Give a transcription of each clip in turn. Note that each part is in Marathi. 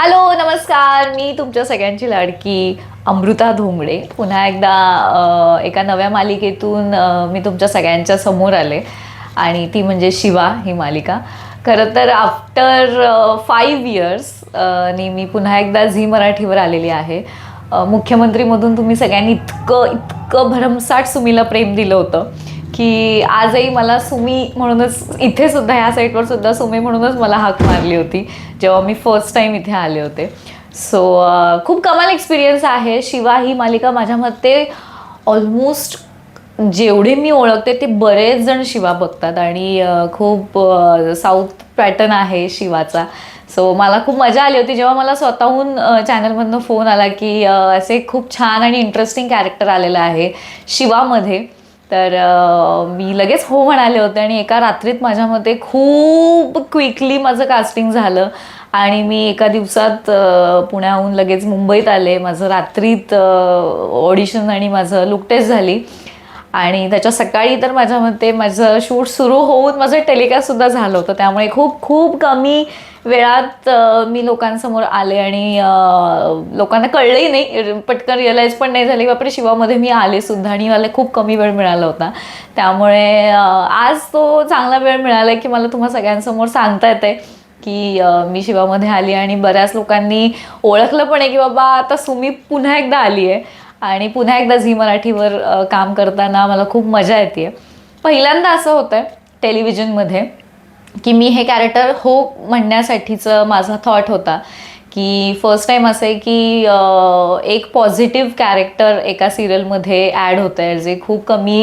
हॅलो नमस्कार. मी तुमच्या सगळ्यांची लाडकी अमृता धोंगडे. पुन्हा एकदा एका नव्या मालिकेतून मी तुमच्या सगळ्यांच्या समोर आले. आणि ती म्हणजे शिवा ही मालिका. खरं तर आफ्टर फाईव्ह इयर्स नी मी पुन्हा एकदा झी मराठीवर आलेली आहे. मुख्यमंत्रीमधून तुम्ही सगळ्यांनी इतकं इतकं भरमसाठ सुमीला प्रेम दिलं होतं. की आजही मला सुमी म्हणूनच इथे सुद्धा ह्या साईटवर सुद्धा सुमी म्हणूनच मला हाक मारली होती जेव्हा मी फर्स्ट टाईम इथे आले होते. सो खूप कमाल एक्सपिरियन्स आहे. शिवा ही मालिका माझ्या मते ऑलमोस्ट जेवढे मी ओळखते ते बरेच जण शिवा बघतात आणि खूप साऊथ पॅटर्न आहे शिवाचा. सो मला खूप मजा आली होती. जेव्हा मला स्वतःहून चॅनलमधनं फोन आला की असे खूप छान आणि इंटरेस्टिंग कॅरेक्टर आलेलं आहे शिवामध्ये. तर मी लगेच हो म्हणाले होते आणि एका रात्रीत माझ्या मते खूप क्विकली माझं कास्टिंग झालं. आणि मी एका दिवसात पुण्याहून लगेच मुंबईत आले. माझं रात्रीत ऑडिशन आणि माझं लुक टेस्ट झाली. आणि त्याच्या सकाळी तर माझ्या मते माझं शूट सुरू होऊन माझं टेलिकास्टसुद्धा झालं होतं. त्यामुळे खूप खूप कमी वेळात मी लोकांसमोर आले आणि लोकांना कळलंही नाही. पटकन रिअलाईज पण नाही झाली. बापरे शिवामध्ये मी आले सुद्धा आणि मला खूप कमी वेळ मिळाला होता. त्यामुळे आज तो चांगला वेळ मिळाला की मला तुम्हा सगळ्यांसमोर सांगता येते की मी शिवामध्ये आली आणि बऱ्याच लोकांनी ओळखलं पण आहे की बाबा आता सुमी पुन्हा एकदा आली आहे आणि पुन्हा एकदा झी मराठीवर काम करताना मला खूप मजा येते पहिल्यांदा असं होतं टेलिव्हिजनमध्ये की मी हे कॅरेक्टर हो म्हणण्यासाठीचं माझा थॉट होता. की फर्स्ट टाईम असं आहे की एक पॉझिटिव्ह कॅरेक्टर एका सिरियलमध्ये ॲड होतं आहे जे खूप कमी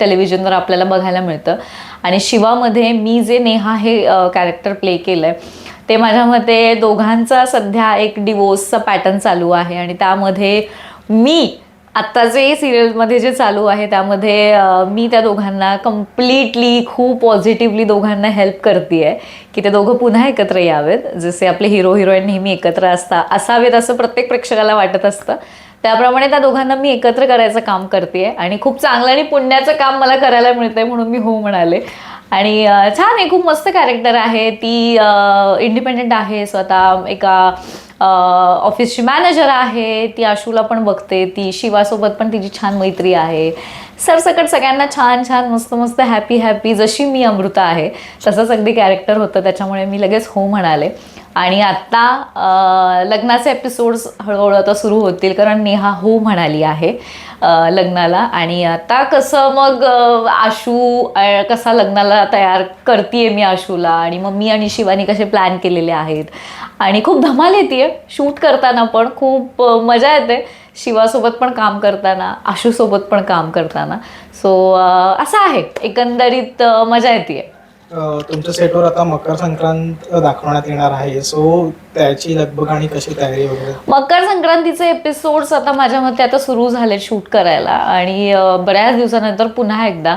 टेलिव्हिजनवर आपल्याला बघायला मिळतं. आणि शिवामध्ये मी जे नेहा हे कॅरेक्टर प्ले केलं आहे ते माझ्या मते दोघांचा सध्या एक डिवोर्सचा पॅटर्न चालू आहे. आणि त्यामध्ये मी आत्ता जे सिरियलमध्ये जे चालू आहे त्यामध्ये मी त्या दोघांना कम्प्लिटली खूप पॉझिटिव्हली दोघांना हेल्प करते आहे की ते दोघं पुन्हा एकत्र यावेत. जसे आपले हिरो हिरोईन नेहमी एकत्र असता असावेत असं प्रत्येक प्रेक्षकाला वाटत असतं. त्याप्रमाणे त्या दोघांना मी एकत्र करायचं काम करते आणि खूप चांगलं आणि पुण्याचं काम मला करायला मिळतंय म्हणून मी हो म्हणाले. आणि छान आहे खूप मस्त कॅरेक्टर आहे. ती इंडिपेंडेंट आहे. स्वतः एका ऑफिसची मॅनेजर आहे ती आशूला पण बघते ती शिवासोबत पण तिची छान मैत्री आहे. सरसकट सगळ्यांना छान छान मस्त मस्त हॅपी हॅपी जशी मी अमृता आहे तसंच अगदी कॅरेक्टर होतं. त्याच्यामुळे मी लगेच हो म्हणाले. आणि आत्ता लग्नाचे एपिसोड्स हळूहळू आता सुरू होतील कारण नेहा हो म्हणाली आहे लग्नाला. आणि आता कसं मग आशू कसा लग्नाला तयार करते मी आशूला. आणि मग मी आणि शिवानी कसे प्लॅन केलेले आहेत. आणि खूप धमाल येते शूट करताना पण खूप मजा येते. शिवासोबत पण काम करताना आशूसोबत पण काम करताना. सो असं आहे. एकंदरीत मजा येते. तुमच्या सेटवर आता मकर संक्रांत दाखवण्यात येणार आहे. सो त्याची लगबग आणि कशी तयारी वगैरे? मकर संक्रांतीचे एपिसोड्स आता माझ्या मते आता सुरू झाले शूट करायला. आणि बऱ्याच दिवसानंतर पुन्हा एकदा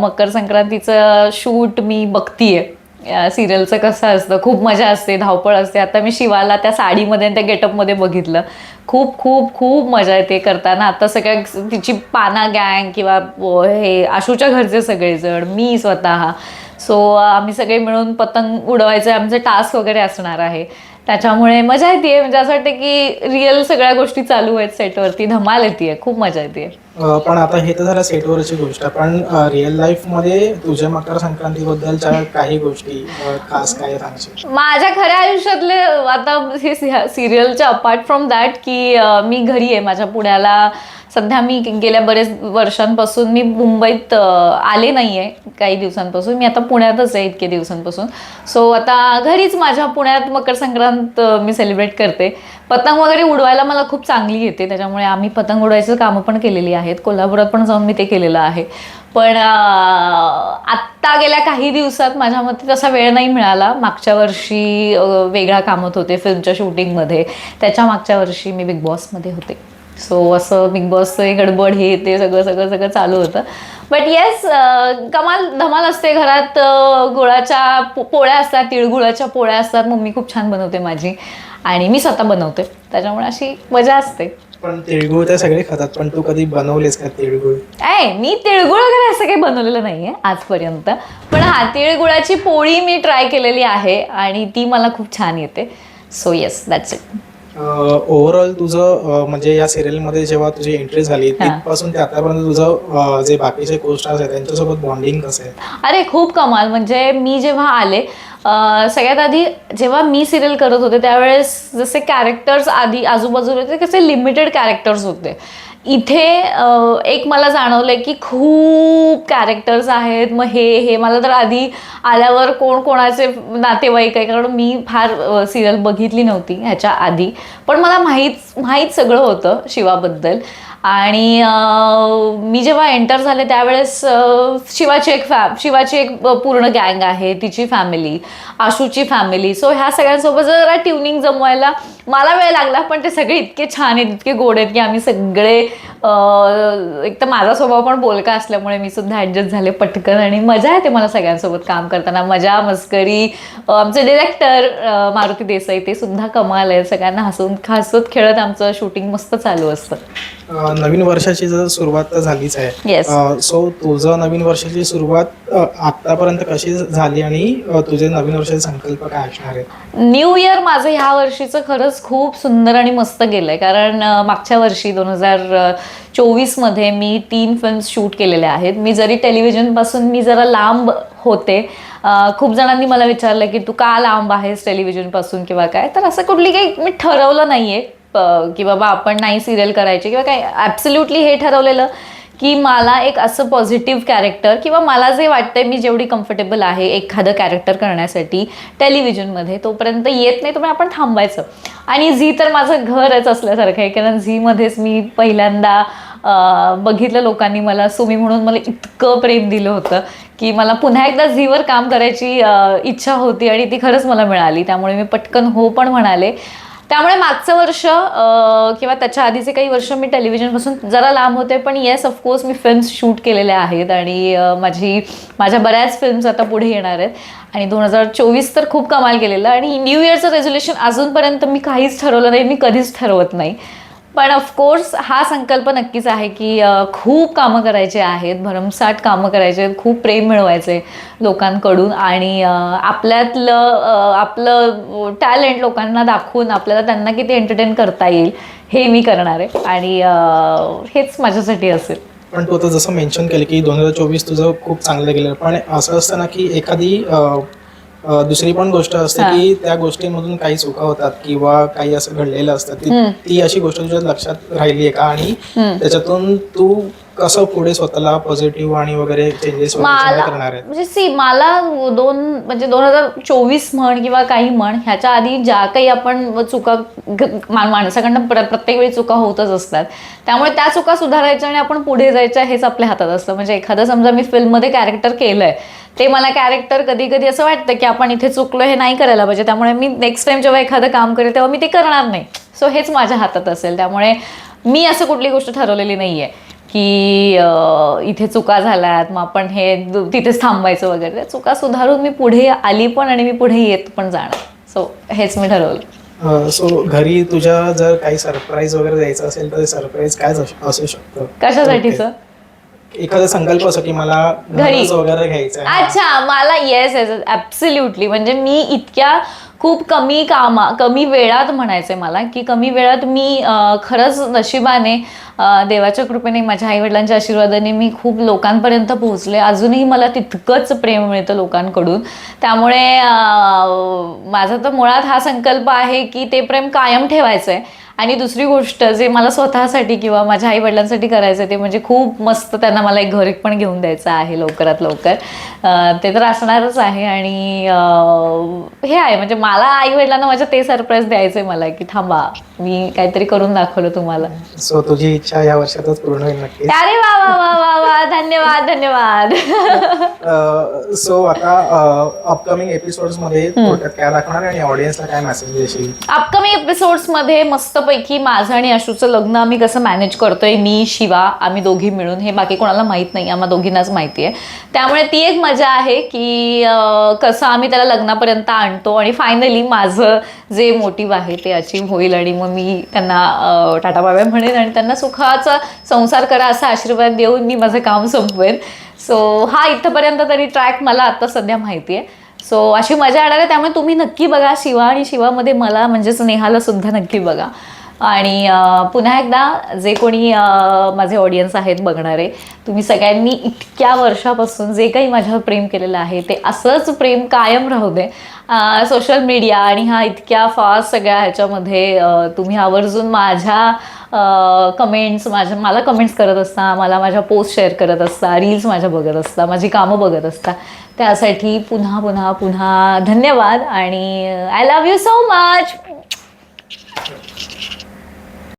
मकर संक्रांतीचं शूट मी बघतीये. सिरियलचं कसं असतं? खूप मजा असते धावपळ असते. आता मी शिवाला त्या साडीमध्ये आणि त्या गेटअपमध्ये बघितलं. खूप खूप खूप मजा येते करताना. आता सगळ्या तिची पाना गँग किंवा हे आशूच्या घरचे सगळेजण मी स्वतः. सो आम्ही सगळे मिळून पतंग उडवायचे आमचे टास्क वगैरे असणार आहे. त्याच्यामुळे मजा येते म्हणजे असं वाटतं की रिअल सगळ्या गोष्टी चालू आहेत सेटवरती धमाल येते खूप मजा येते पण आता हे तर झालं सेटवरची गोष्ट. पण रिअल लाईफमध्ये तुझ्या मकर संक्रांतीबद्दलच्या काही गोष्टी खास काय सांगशील? माझ्या खऱ्या आयुष्यातले आता हे सिरियलच्या अपार्ट फ्रॉम दॅट की मी घरी आहे. माझ्या पुण्याला सध्या मी गेल्या बरेच वर्षांपासून मी मुंबईत आले नाही आहे काही दिवसांपासून. मी आता पुण्यातच आहे इतके दिवसांपासून. सो आता घरीच माझ्या पुण्यात मकर संक्रांत मी सेलिब्रेट करते. पतंग वगैरे उडवायला मला खूप चांगली येते त्याच्यामुळे आम्ही पतंग उडवायचं कामं पण केलेली आहेत. कोल्हापुरात पण जाऊन मी ते केलेलं आहे. पण आत्ता गेल्या काही दिवसात माझ्या मते तसा वेळ नाही मिळाला. मागच्या वर्षी वेगळा कामत होते फिल्मच्या शूटिंगमध्ये. त्याच्या मागच्या वर्षी मी बिग बॉसमध्ये होते. सो असं बिग बॉसचं गडबड हे ते सगळं सगळं सगळं चालू होतं. बट येस कमाल धमाल असते घरात गुळाच्या पोळ्या असतात तिळगुळाच्या पोळ्या असतात. मम्मी खूप छान बनवते माझी. आणि मी स्वतः बनवते. त्याच्यामुळे अशी मजा असते. पण तिळगुळ तर सगळे खातात पण तू कधी बनवलेस का तिळगुळ? ऐ मी तिळगुळ वगैरे असं काही बनवलेलं नाही आहे आजपर्यंत. पण हा तिळगुळाची पोळी मी ट्राय केलेली आहे आणि ती मला खूप छान येते. So yes that's it overall तुझं म्हणजे या सिरियलमध्ये जेव्हा तुझी एंट्री झाली. तिथपासून ते आतापर्यंत तुझं जे बाकीचे को स्टार्स आहेत त्यांच्यासोबत बॉन्डिंग कसं आहे? अरे खूप कमाल. म्हणजे मी जेव्हा आले सगळ्यात आधी जेव्हा मी सिरियल करत होते त्यावेळेस जसे कॅरेक्टर्स आधी आजूबाजूला होते ते कसे लिमिटेड कॅरेक्टर्स होते. इथे एक मला जाणवलंय की खूप कॅरेक्टर्स आहेत. मग हे हे मला तर आधी आल्यावर कोण कोणाचे नातेवाईक आहे कारण मी फार सिरियल बघितली नव्हती ह्याच्या आधी. पण मला माहीत माहीत सगळं होतं शिवाबद्दल. आणि मी जेव्हा एंटर झाले त्यावेळेस शिवाची एक फॅ शिवाची एक पूर्ण गँग आहे तिची फॅमिली आशूची फॅमिली सो ह्या सगळ्यांसोबत जरा ट्युनिंग जमवायला मला वेळ लागला पण ते सगळे इतके छान आहेत इतके गोड आहेत की आम्ही सगळे एक तर माझा स्वभाव पण बोलका असल्यामुळे मी सुद्धा ॲडजस्ट झाले पटकन आणि मजा येते मला सगळ्यांसोबत काम करताना. मजा मस्करी आमचे डिरेक्टर मारुती देसाई ते सुद्धा कमाल आहे सगळ्यांना हसून हसत खेळत आमचं शूटिंग मस्त चालू असतं. नवीन वर्षाची जर सुरुवात तर झालीच आहे. सो तुझं नवीन वर्षाची सुरुवात आतापर्यंत कशी झाली आणि तुझे नवीन वर्षाचे संकल्प काय असणार आहेत? न्यू इयर माझं ह्या वर्षीचं खरंच खूप सुंदर आणि मस्त गेलंय. कारण मागच्या वर्षी दोन हजार चोवीसमध्ये मी तीन फिल्म्स शूट केलेल्या आहेत. मी जरी टेलिव्हिजनपासून मी जरा लांब होते खूप जणांनी मला विचारलं की तू का लांब आहेस टेलिव्हिजनपासून किंवा काय? तर असं कुठली काही मी ठरवलं नाही आहे की बाबा आपण नाही सिरियल करायची किंवा काय ॲब्सल्युटली हे ठरवलेलं. की मला एक असं पॉझिटिव्ह कॅरेक्टर किंवा मला जे वाटतंय मी जेवढी कम्फर्टेबल आहे एखादं कॅरेक्टर करण्यासाठी टेलिव्हिजनमध्ये तोपर्यंत येत नाही तोपर्यंत आपण थांबायचं. आणि झी तर माझं घरच असल्यासारखं आहे कारण झीमध्येच मी पहिल्यांदा बघितलं लोकांनी मला सुमी म्हणून मला इतकं प्रेम दिलं होतं की मला पुन्हा एकदा झीवर काम करायची इच्छा होती आणि ती खरंच मला मिळाली. त्यामुळे मी पटकन हो पण म्हणाले. त्यामुळे मागचं वर्ष किंवा त्याच्या आधीचे काही वर्ष मी टेलिव्हिजनपासून जरा लांब होते पण येस ऑफकोर्स मी फिल्म्स शूट केलेल्या आहेत आणि माझी माझ्या बऱ्याच फिल्म्स आता पुढे येणार आहेत. आणि दोन हजार चोवीस तर खूप कमाल केलेलं. आणि न्यू इयरचं रेझोल्युशन अजूनपर्यंत मी काहीच ठरवलं नाही मी कधीच ठरवत नाही. पण ऑफकोर्स हा संकल्प नक्कीच आहे की खूप कामं करायचे आहेत भरमसाठ कामं करायचे आहेत खूप प्रेम मिळवायचे लोकांकडून आणि आपल्यातलं आपलं टॅलेंट लोकांना दाखवून आपल्याला त्यांना किती एंटरटेन करता येईल हे मी करणार आहे. आणि हेच माझ्यासाठी असेल. पण तू आता जसं मेन्शन केलं की दोन हजार चोवीस तुझं खूप चांगलं गेलं. पण असं असतं ना की एखादी दुसरी पण गोष्ट असते. की त्या गोष्टींमधून काही चुका होतात किंवा काही असं घडलेलं असतं ती अशी गोष्ट तुझ्या लक्षात राहिली आहे का आणि. त्याच्यातून तू कसं पुढे स्वतःला पॉझिटिव्ह आणि वगैरे चेंजेस मला करणार आहेत? म्हणजे सी मला दोन म्हणजे दोन हजार चोवीस म्हण किंवा काही म्हण ह्याच्या आधी ज्या काही आपण चुका माणसाकडनं प्र प्रत्येक वेळी चुका होतच असतात. त्यामुळे त्या चुका सुधारायच्या आणि आपण पुढे जायच्या हेच आपल्या हातात असतं. म्हणजे एखादं समजा मी फिल्ममध्ये कॅरेक्टर केलंय ते मला कॅरेक्टर कधी कधी असं वाटतं की आपण इथे चुकलो हे नाही करायला पाहिजे. त्यामुळे मी नेक्स्ट टाइम जेव्हा एखादं काम करेल तेव्हा मी ते करणार नाही. सो हेच माझ्या हातात असेल. त्यामुळे मी असं कुठली गोष्ट ठरवलेली नाही आहे की इथे चुका झाल्यात मग आपण हे तिथेच थांबायचं वगैरे. त्या चुका सुधारून मी पुढे आली पण आणि मी पुढे येत पण जाणार. सो हेच मी ठरवलं. सो घरी तुझ्या जर काही सरप्राईज वगैरे द्यायचं असेल तर सरप्राईज काय असू- शकतं? कशासाठीचं एखादा संकल्प असो की मला घरी. घरच वगैरे घ्यायचं अच्छा मला येस येस ॲब्सल्युटली म्हणजे मी इतक्या खूप कमी कामा कमी वेळात म्हणायचंय मला की कमी वेळात मी खरंच नशिबाने देवाच्या कृपेने माझ्या आईवडिलांच्या आशीर्वादाने मी खूप लोकांपर्यंत पोहोचले. अजूनही मला तितकंच प्रेम मिळतं लोकांकडून. त्यामुळे माझा तर मुळात हा संकल्प आहे की ते प्रेम कायम ठेवायचं आहे आणि दुसरी गोष्ट जे मला स्वतःसाठी किंवा माझ्या आई वडिलांसाठी करायचं आहे ते म्हणजे खूप मस्त त्यांना मला एक घर पण घेऊन द्यायचं आहे लवकरात लवकर. ते तर असणारच आहे आणि हे आहे म्हणजे मला आई वडिलांना माझ्या ते सरप्राईज द्यायचं आहे मला की थांबा मी काहीतरी करून दाखवलं तुम्हाला. सो तुझी इच्छा या वर्षातच पूर्ण होईल नक्की अरे वा वा वा वा वा धन्यवाद धन्यवाद. सो आता अपकमिंग एपिसोड्समध्ये थोडक्यात काय दाखवणार आणि ऑडियन्सला काय मेसेज देशील? अपकमिंग एपिसोड्समध्ये मस्तपैकी माझं आणि अशूचं लग्न आम्ही कसं मॅनेज करतोय मी शिवा आम्ही दोघी मिळून हे बाकी कोणाला माहीत नाही आम्हा दोघींनाच माहिती आहे त्यामुळे ती एक मजा आहे की कसं आम्ही त्याला लग्नापर्यंत आणतो आणि फायनली माझं जे मोटिव्ह आहे ते अचीव होईल आणि मग मी त्यांना टाटा बाबा म्हणेन आणि त्यांना सुखाचा संसार करा असा आशीर्वाद देऊन मी माझं काम संपवेन. सो हा इथंपर्यंत तरी ट्रॅक मला आता सध्या माहिती आहे. सो अशी मजा येणार आहे. त्यामुळे तुम्ही नक्की बघा शिवा आणि शिवामध्ये मला म्हणजेच नेहाला सुद्धा नक्की बघा. आणि पुन्हा एकदा जे कोणी माझे ऑडियन्स आहेत बघणारे तुम्ही सगळ्यांनी इतक्या वर्षापासून जे काही माझ्यावर प्रेम केलेलं आहे ते असंच प्रेम कायम राहू दे. सोशल मीडिया आणि हा इतक्या फास्ट सगळ्या ह्याच्यामध्ये तुम्ही आवर्जून माझ्या कमेंट्स माझ्या मला कमेंट्स करत असता मला माझ्या पोस्ट शेअर करत असता रील्स माझ्या बघत असता माझी कामं बघत असता. त्यासाठी पुन्हा पुन्हा पुन्हा धन्यवाद आणि I love you so much